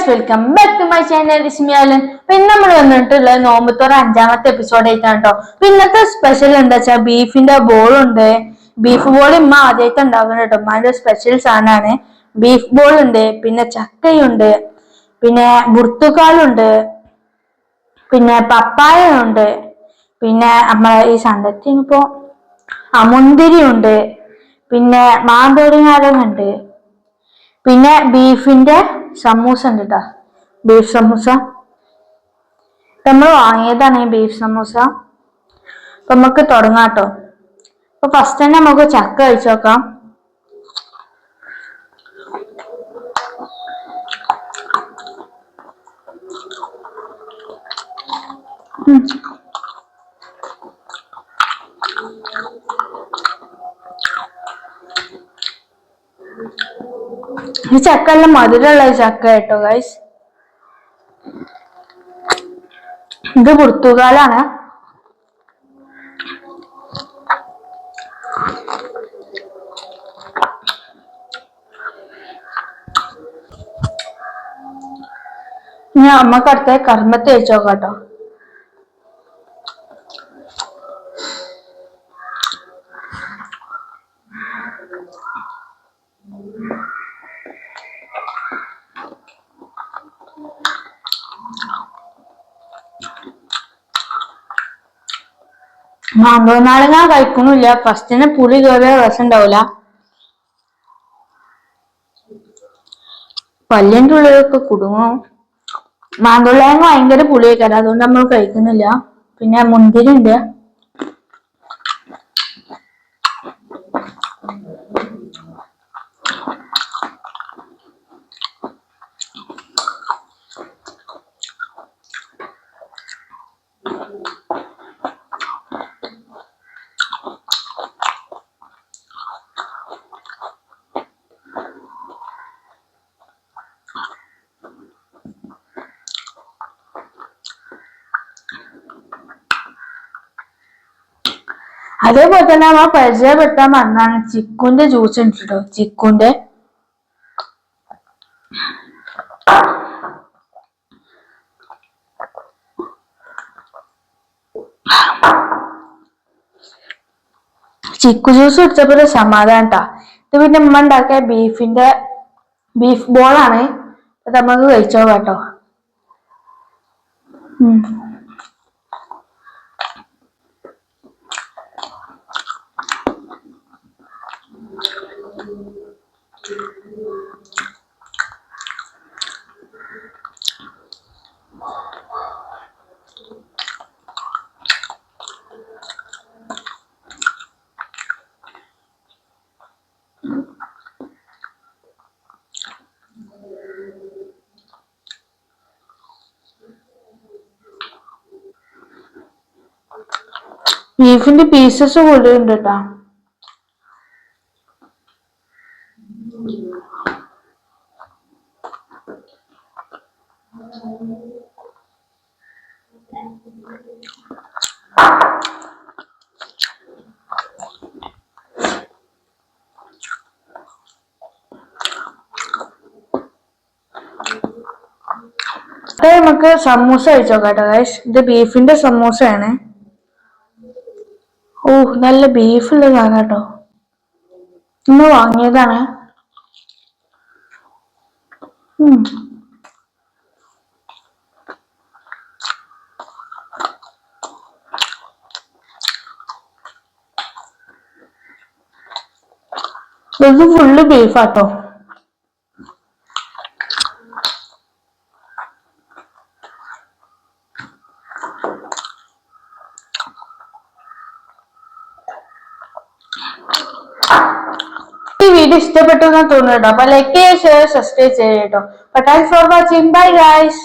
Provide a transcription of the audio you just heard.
Guys welcome back to my channel ഇസ്മിയാലൻ പിന്നെ നമ്മൾ വന്നിട്ടുള്ള നോമ്പത്തോറ അഞ്ചാമത്തെ എപ്പിസോഡ് ആയിട്ടാണ് കേട്ടോ ഇന്നത്തെ സ്പെഷ്യൽ എന്താ വെച്ചാൽ ബീഫിന്റെ ബോൾ ഉണ്ട്. ബീഫ് ബോൾ ഇമ്മ ആദ്യമായിട്ട് ഉണ്ടാകുന്നത് കേട്ടോ ഉമ്മാന്റെ സ്പെഷ്യൽ സാധനമാണ് ബീഫ് ബോൾ ഉണ്ട് പിന്നെ ചക്കയുണ്ട് പിന്നെ ബുർത്തുക്കാളുണ്ട് പിന്നെ പപ്പായ ഉണ്ട് പിന്നെ നമ്മളെ ഈ സന്തത്തിനിപ്പോ അമുന്തിരി മുന്തിരി ഉണ്ട് പിന്നെ മാന്തോടിനാരങ്ങുണ്ട് പിന്നെ ബീഫിന്റെ സമൂസ ഉണ്ട് കേട്ടോ ബീഫ് സമൂസ. നമ്മൾ വാങ്ങിയതാണ് ബീഫ് സമൂസ. അപ്പൊ നമുക്ക് തുടങ്ങാം കേട്ടോ അപ്പൊ ഫസ്റ്റ് തന്നെ നമുക്ക് ചക്ക കഴിച്ചു നോക്കാം. ഉം. ഈ ചക്ക നല്ല മധുരമുള്ള ചക്ക കേട്ടോ ഗൈസ് ഇത് പുർത്തുകാലാണ് ഞാൻ അമ്മയ്ക്ക് അടുത്ത കർമ്മത്തെ വെച്ച് കേട്ടോ. മാമ്പഴനാരങ്ങ കഴിക്കണില്ല. ഫസ്റ്റിന് പുളി കയറിയ രസം ഉണ്ടാവില്ല പല്ലിന്റെ ഉള്ളിലൊക്കെ കുടുങ്ങും. മാമ്പഴനാരങ്ങ ഭയങ്കര പുളിയൊക്കെ അതുകൊണ്ട് നമ്മൾ കഴിക്കുന്നില്ല. പിന്നെ മുന്തിരി ഉണ്ട്. അതേപോലെ തന്നെ ആ പരിചയപ്പെട്ട മണ്ണാണ് ചിക്കുന്റെ ജ്യൂസ് ഉണ്ട് ചിക്കുന്റെ. ചിക്കു ജ്യൂസ് കുടിച്ചപ്പോ ഒരു സമാധാനം ഇത് പിന്നെ ഉമ്മ ഉണ്ടാക്കിയ ബീഫിന്റെ ബീഫ് ബോളാണ് അത് നമുക്ക് കഴിച്ചോ കേട്ടോ ബീഫിന്റെ പീസസ് കൂടുതൽ ഉണ്ട് കേട്ടാ നമുക്ക് സമൂസ കഴിച്ചോക്കാം കേട്ടോ ഗൈസ് ഇത് ബീഫിന്റെ സമൂസയാണ്. ഓ നല്ല ബീഫുള്ളതാണ് കേട്ടോ ഇന്ന് വാങ്ങിയതാണ്. ഇത് ഫുള്ള് ബീഫാട്ടോ. ഈ വീഡിയോ ഇഷ്ടപ്പെട്ടു എന്ന് തോന്നുന്നു കേട്ടോ. അപ്പൊ ലൈക്ക് ചെയ്യുക ഷെയർ സബ്സ്ക്രൈബ് ചെയ്യുക കേട്ടോ. Thanks for watching bye guys